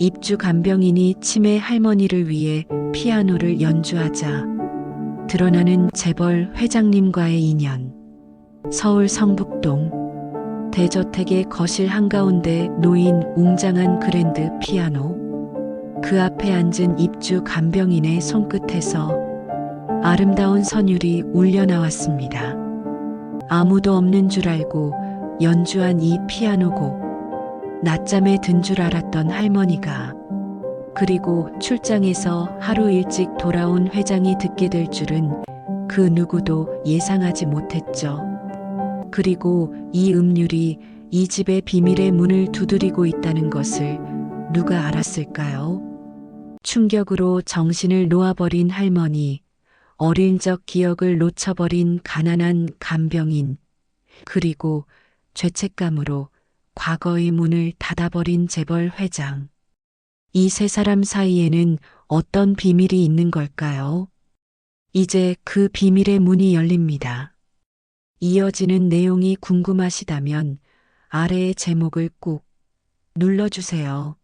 입주 간병인이 치매 할머니를 위해 피아노를 연주하자 드러나는 재벌 회장님과의 인연. 서울 성북동 대저택의 거실 한가운데 놓인 웅장한 그랜드 피아노. 그 앞에 앉은 입주 간병인의 손끝에서 아름다운 선율이 울려 나왔습니다. 아무도 없는 줄 알고 연주한 이 피아노곡. 낮잠에 든 줄 알았던 할머니가 그리고 출장에서 하루 일찍 돌아온 회장이 듣게 될 줄은 그 누구도 예상하지 못했죠. 그리고 이 음률이 이 집의 비밀의 문을 두드리고 있다는 것을 누가 알았을까요? 충격으로 정신을 놓아버린 할머니, 어린 적 기억을 놓쳐버린 가난한 간병인, 그리고 죄책감으로 과거의 문을 닫아버린 재벌 회장. 이 세 사람 사이에는 어떤 비밀이 있는 걸까요? 이제 그 비밀의 문이 열립니다. 이어지는 내용이 궁금하시다면 아래의 제목을 꾹 눌러주세요.